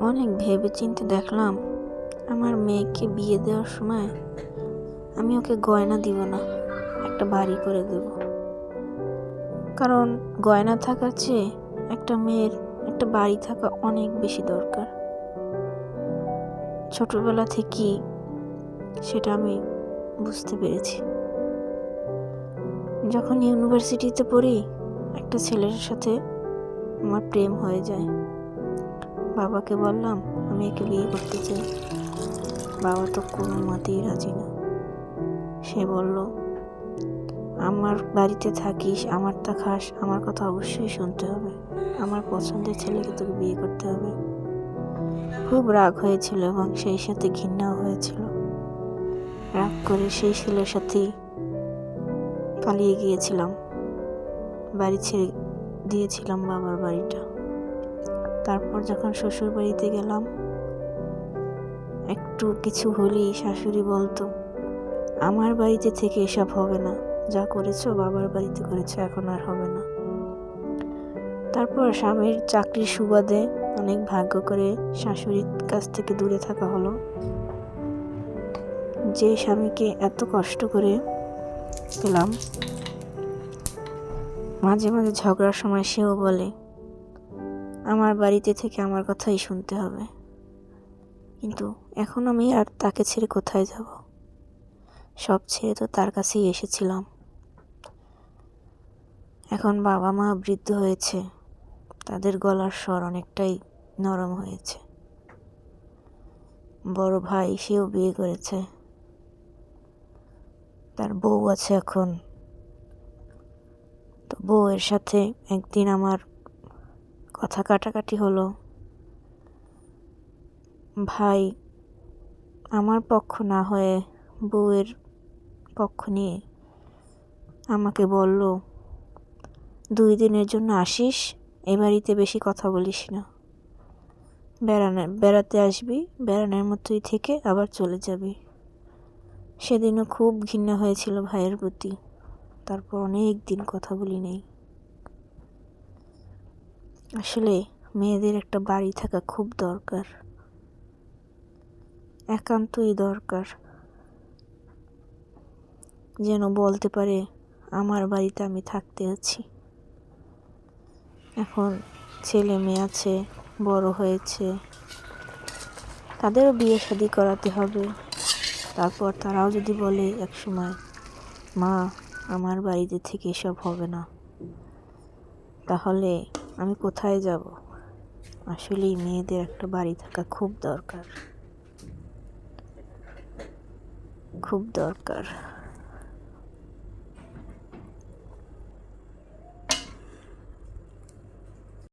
অনেক ভেবে চিন্তে দেখলাম আমার মেয়েকে বিয়ে দেওয়ার সময় আমি ওকে গয়না দিব না, একটা বাড়ি করে দেব। কারণ গয়না থাকার চেয়ে একটা মেয়ের একটা বাড়ি থাকা অনেক বেশি দরকার। ছোটবেলা থেকেই সেটা আমি বুঝতে পেরেছি। যখন ইউনিভার্সিটিতে পড়ি, একটা ছেলের সাথে আমার প্রেম হয়ে যায়। বাবাকে বললাম, আমি একে বিয়ে করতে চাই। বাবা তো কোনো মতেই রাজি না। সে বলল, আমার বাড়িতে থাকিস আমারটা খাস, আমার কথা অবশ্যই শুনতে হবে। আমার পছন্দের ছেলেকে তোকে বিয়ে করতে হবে। খুব রাগ হয়েছিল এবং সেই সাথে ঘৃণাও হয়েছিল। রাগ করে সেই ছেলের সাথেই পালিয়ে গিয়েছিলাম। বাড়ি ছেড়ে দিয়েছিলাম বাবার বাড়িটা। তারপর যখন শ্বশুর বাড়িতে গেলাম, একটু কিছু হলেই শাশুড়ি বলতো, আমার বাড়িতে থেকে এসব হবে না। যা করেছ বাবার বাড়িতে করেছ, এখন আর হবে না। তারপর স্বামীর চাকরির সুবাদে অনেক ভাগ্য করে শাশুড়ির কাছ থেকে দূরে থাকা হলো। যে স্বামীকে এত কষ্ট করে পেলাম, মাঝে মাঝে ঝগড়ার সময় সেও বলে আমার বাড়িতে থেকে আমার কথাই শুনতে হবে। কিন্তু এখন আমি আর তাকে ছেড়ে কোথায় যাব? সব ছেড়ে তো তার কাছেই এসেছিলাম। এখন বাবা মা বৃদ্ধ হয়েছে। তাদের গলার স্বর অনেকটাই নরম হয়েছে। বড় ভাই সেও বিয়ে করেছে। তার বউ আছে এখন। তো বউয়ের সাথে একদিন আমার কথা কাটাকাটি হলো। ভাই, আমার পক্ষ না হয়ে বউয়ের পক্ষ নিয়ে আমাকে বলল, দুই দিনের জন্য আসিস, এ বাড়িতে বেশি কথা বলিস না। বেড়ানো, বেড়াতে আসবি, বেড়ানোর মতোই থেকে আবার চলে যাবি। সেদিনও খুব ঘৃণা হয়েছিল ভাইয়ের প্রতি। তারপর অনেক দিন কথা বলি নেই। আসলে মেয়েদের একটা বাড়ি থাকা খুব দরকার। একান্তই দরকার। যেন বলতে পারে, আমার বাড়িতে আমি থাকতে আছি। এখন ছেলে মেয়ে আছে, বড় হয়েছে। তাদেরও বিয়ে শাদি করাতে হবে। তারপর তারাও যদি বলে এক সময়, মা, আমার বাড়িতে থেকে এসব হবে না। তাহলে আমি কোথায় যাব? আসলেই মেয়েদের একটা বাড়ি থাকা খুব দরকার। খুব দরকার।